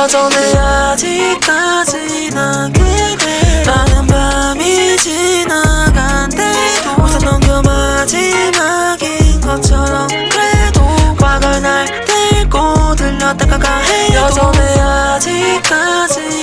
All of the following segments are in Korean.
여전해 아직까지 난 그대. 많은 밤이 지나간대도 웃어 넘겨 마지막인 것처럼 그래도 과거의 날 데리고 들렸다가 가 해도. 여전해 아직까지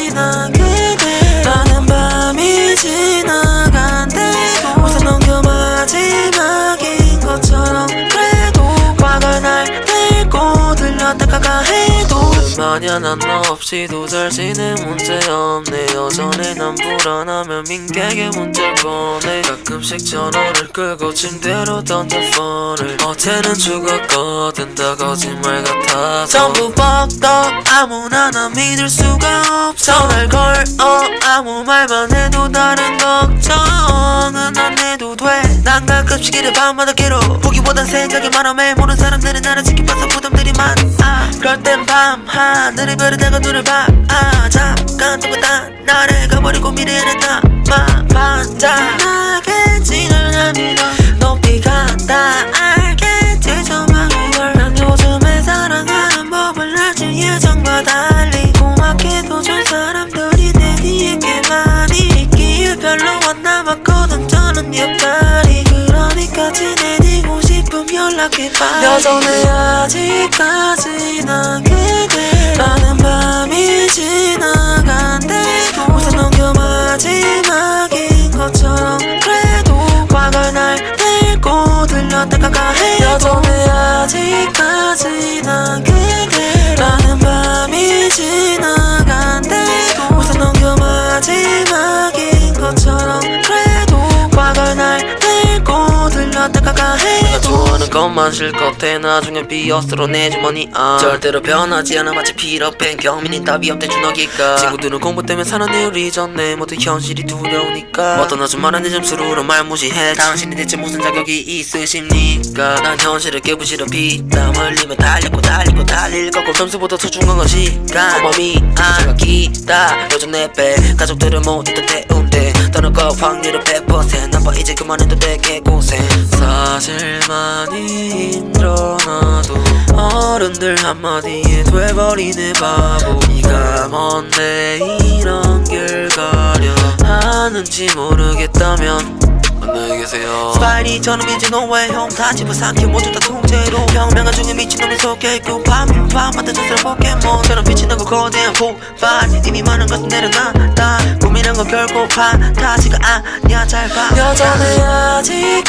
만약 난너 없이도 잘 지내 문제 없네. 여전히 난 불안하면 민객의 문제를 보내 가끔씩 전화를 끄고 침대로 던져 폰을. 어제는 죽었거든 다 거짓말 같아서. 전부 뻑떡 아무나 나 믿을 수가 없어. 전화를 걸어 아무 말만 해도 다른 걱정은 안 해도 돼난 가끔씩 이래 밤마다 괴로 보기보단 생각이 많아. 매일 모르는 사람들은 나를 지켜봐서 부담들이 많아 그럴 땐 밤. 하늘을 벼르다가 눈을 봐. 아, 잠깐 동그란 나를 가버리고 미래는 나만 반짝 여전해 아직까지 난 그대 많은 밤이 지나간대도 웃어 넘겨 마지막인 것처럼 그래도 과거의 날 데리고 들렸다가 가 해. 여전해 아직 것만 실컷 해 나중에 비어스로 내 주머니 안 절대로 변하지 않아. 마치 피러팬 경민이 답이 없대 준호기가 친구들은 공부 때문에 살아내. 우리 전에 모두 현실이 두려우니까. 어떤 아줌마는 내 점수로 말 무시해. 당신이 대체 무슨 자격이 있으십니까? 난 현실을 깨부시러 피땀 흘리며 달리고 달리고 달릴 거고. 점수보다 소중한 건 시간 어머미 제가 기다. 요즘 내배. 가족들은 모두 다 태운데 떠날 거 확률은 100% 나빠 이제 그만해도 돼. 개고생. 사실 많이 힘들어 나도 어른들 한마디에 돼버리네 바보. 네가 뭔데 이런 길 가려 하는지 모르겠다면 안녕히 계세요. 스파이리처럼 이제 너의 형다 집어삼켜 모두 다 통째로 평명한 중에 미친놈이 속에 있고 밤이면 밤마다 저스런 포켓몬처럼 빛이 나고 거대한 폭발 이미 많은 것은 내려놨다. 고민한 건 결코 판타지가 아니야 잘봐. 여전해 아직